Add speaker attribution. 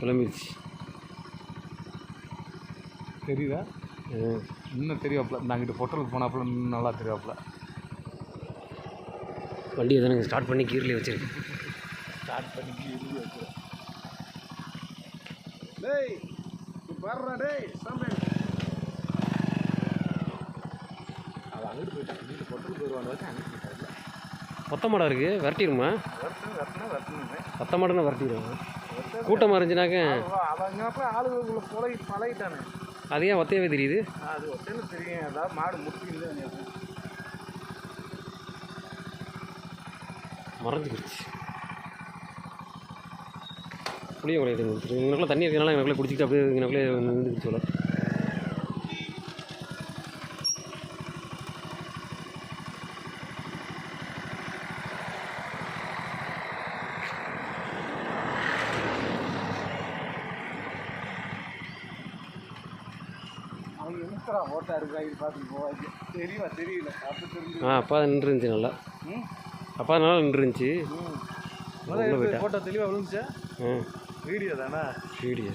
Speaker 1: கிளம்பிடுச்சு.
Speaker 2: தெரியுதா. இன்னும் தெரியாப்புல நாங்கிட்ட பொட்டலுக்கு போனாப்புல இன்னும் நல்லா தெரியாப்புல
Speaker 1: வண்டியை தானே ஸ்டார்ட் பண்ணி கீர்லேயே வச்சிருக்கு
Speaker 2: ஸ்டார்ட் பண்ணி இறுதி வச்சுருவேன் டேய் வர்றா டேய் சாம்பே அவன் அங்கிட்டு போயிட்டான். வீட்டு பொட்டலுக்கு போயிடுவான்னு வச்சு அங்கிட்டு போயிட்டான்.
Speaker 1: மொத்த மாடம் இருக்குது விரட்டிடுமா?
Speaker 2: வரட்டும் வரட்டும் வரட்டும்னு
Speaker 1: மொத்த மாடம்னா விரட்டிடுவோம் கூட்டமாக இருந்துச்சுனாக்க
Speaker 2: அவங்க அப்போ ஆளுகளுக்குள்ள பழகி பழகிட்டானே
Speaker 1: அது ஏன் ஒத்தையாவே தெரியுது?
Speaker 2: அது ஒத்தையில் தெரியும். அதாவது மாடு முட்டிருந்து
Speaker 1: மறைஞ்சு போச்சு. புளிய குறையுது இங்கனக்குள்ள தண்ணி இருக்கனால எனக்குள்ளே குடிச்சிட்டு அப்படியே நின்றுச்சு போல.
Speaker 2: அவங்க என்னத்தரா ஓட்டா இருக்கா இது பார்த்துட்டு போவாங்க. தெரியல தெரியல. அப்போ தெரிஞ்சு
Speaker 1: ஆ அப்பா நின்றுருந்துச்சு நல்லா. அப்பா நல்லா நின்றுருந்துச்சு.
Speaker 2: ஃபோட்டோ தெளிவாக விழுந்துச்சா? வீடியோ தானே?
Speaker 1: வீடியோ.